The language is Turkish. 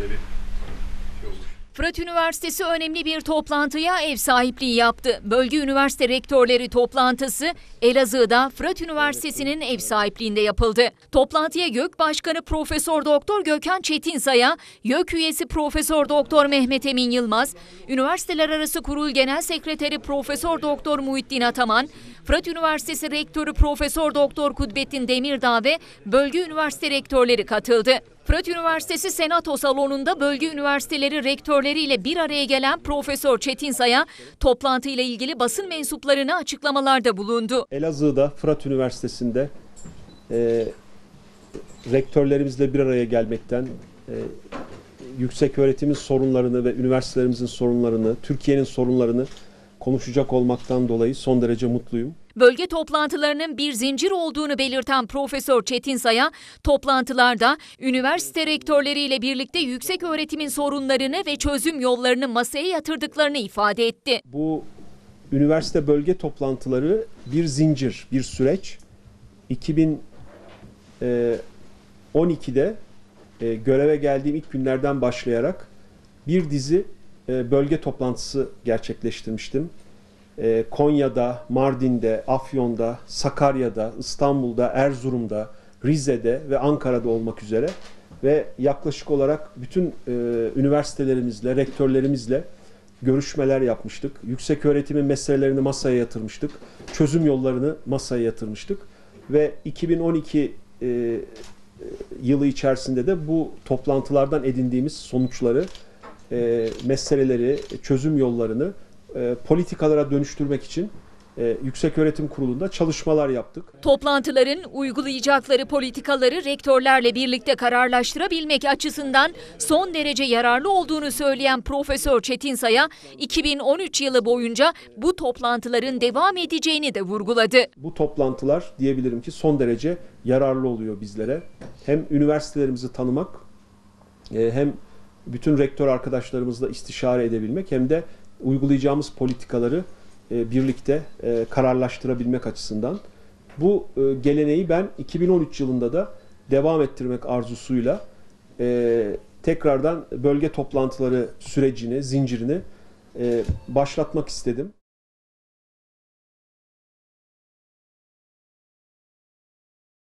böyle bir şey olmuş. Fırat Üniversitesi önemli bir toplantıya ev sahipliği yaptı. Bölge üniversite rektörleri toplantısı Elazığ'da Fırat Üniversitesi'nin ev sahipliğinde yapıldı. Toplantıya YÖK Başkanı Profesör Doktor Gökhan Çetinsay'a, YÖK üyesi Profesör Doktor Mehmet Emin Yılmaz, Üniversiteler Arası Kurul Genel Sekreteri Profesör Doktor Muhittin Ataman, Fırat Üniversitesi Rektörü Profesör Doktor Kudbettin Demirdağ ve bölge üniversite rektörleri katıldı. Fırat Üniversitesi Senato Salonu'nda bölge üniversiteleri rektörleriyle bir araya gelen Profesör Çetinsay'a toplantıyla ilgili basın mensuplarına açıklamalarda bulundu. Elazığ'da Fırat Üniversitesi'nde e, rektörlerimizle bir araya gelmekten, e, yüksek öğretimin sorunlarını ve üniversitelerimizin sorunlarını, Türkiye'nin sorunlarını konuşacak olmaktan dolayı son derece mutluyum. Bölge toplantılarının bir zincir olduğunu belirten Profesör Çetinsay'a toplantılarda üniversite rektörleriyle birlikte yüksek öğretimin sorunlarını ve çözüm yollarını masaya yatırdıklarını ifade etti. Bu üniversite bölge toplantıları bir zincir, bir süreç. 2012'de e, göreve geldiğim ilk günlerden başlayarak bir dizi e, bölge toplantısı gerçekleştirmiştim. E, Konya'da, Mardin'de, Afyon'da, Sakarya'da, İstanbul'da, Erzurum'da, Rize'de ve Ankara'da olmak üzere ve yaklaşık olarak bütün e, üniversitelerimizle, rektörlerimizle görüşmeler yapmıştık. Yüksek öğretimin meselelerini masaya yatırmıştık. Çözüm yollarını masaya yatırmıştık. Ve 2012 e, yılı içerisinde de bu toplantılardan edindiğimiz sonuçları, e, meseleleri, çözüm yollarını e, politikalara dönüştürmek için e, Yüksek Öğretim Kurulu'nda çalışmalar yaptık. Toplantıların uygulayacakları politikaları rektörlerle birlikte kararlaştırabilmek açısından son derece yararlı olduğunu söyleyen Profesör Çetinsay'a 2013 yılı boyunca bu toplantıların devam edeceğini de vurguladı. Bu toplantılar diyebilirim ki son derece yararlı oluyor bizlere. Hem üniversitelerimizi tanımak e, hem bütün rektör arkadaşlarımızla istişare edebilmek hem de uygulayacağımız politikaları e, birlikte e, kararlaştırabilmek açısından. Bu e, geleneği ben 2013 yılında da devam ettirmek arzusuyla tekrardan bölge toplantıları sürecini, zincirini başlatmak istedim.